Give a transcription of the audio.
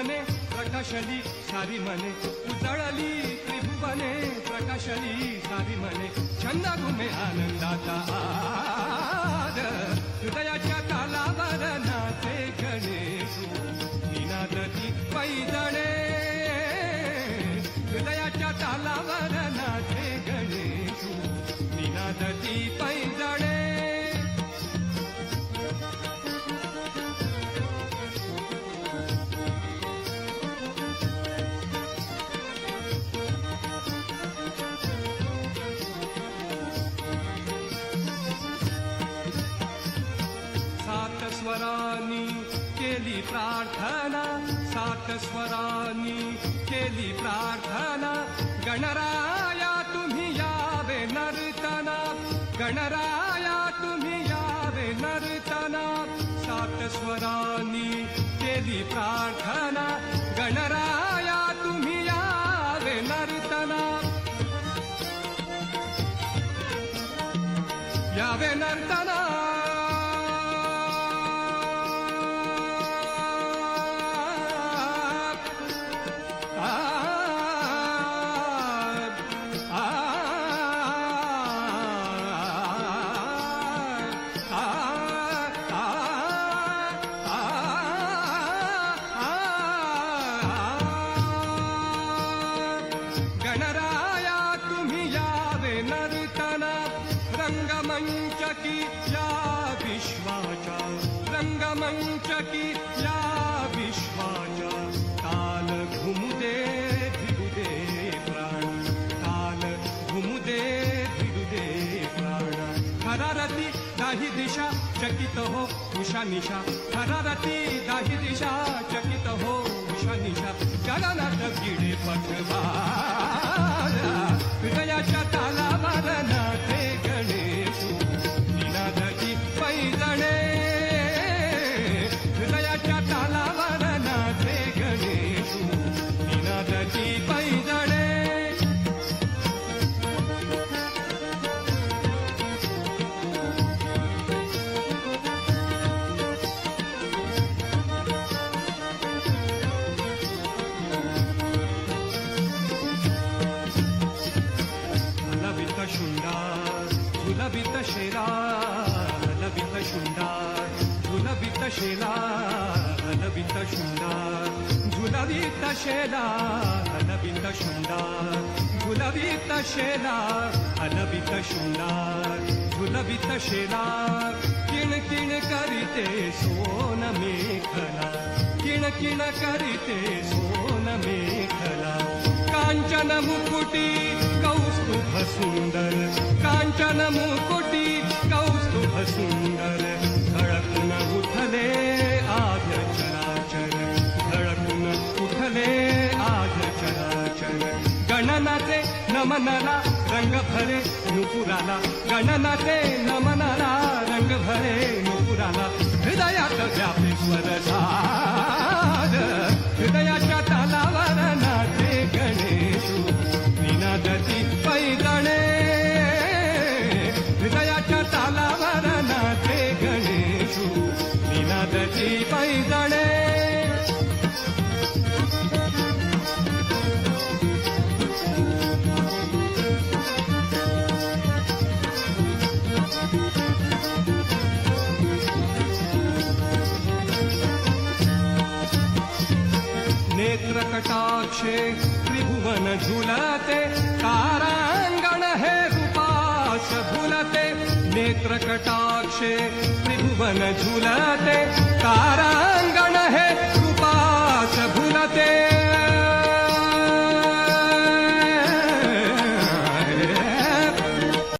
त्रिभुवने प्रकाशली सारी मने उजळली त्रिभुवने प्रकाशली सारी मने छंद घुमे आनंदाचा स्वरांनी केली प्रार्थना, सात स्वरांनी केली प्रार्थना। गणराया, तुम्ही यावे नर्तना। गणराया, तुम्ही यावे नर्तना। सात स्वरांनी केली प्रार्थना। गणराया, तुम्ही यावे नर्तना। यावे नर्तना। या विश्वाच्या रंगमंच की या विश्वाच्या ताल घुमुदे भिडुदे प्राण ताल घुमुदे भिडुदे प्राण। थरारती दाही दिशा चकित हो उषा निशा। थरारती दाही दिशा चकित हो उषा निशा। गगनात गिडे पटवारा हलवित शुंडार शेला लबित शुंडार झुलवित शेला लबित शुंडार झुलवित शेला लबित शुंडार झुलवित शेला हलवित शुंडार झुलवित शेला किण किण करीते सोन मेखला किण किण करीते सोन मेखला कांचन मुकुटी कौस्तुभ सुंदर कांचन मुकुटी कौस्तुभ सुंदर धडकून उठले आज चराचर धडकून उठले आज चराचर। गणनाचे नमनला रंग भरे नुपुराला गणनाचे नमनला रंग भरे नुपुराला हृदयात व्यापी नेत्र कटाक्षे त्रिभुवन झुलते तारांगण हे रूपास भुलते। नेत्र कटाक्षे त्रिभुवन झुलते तारा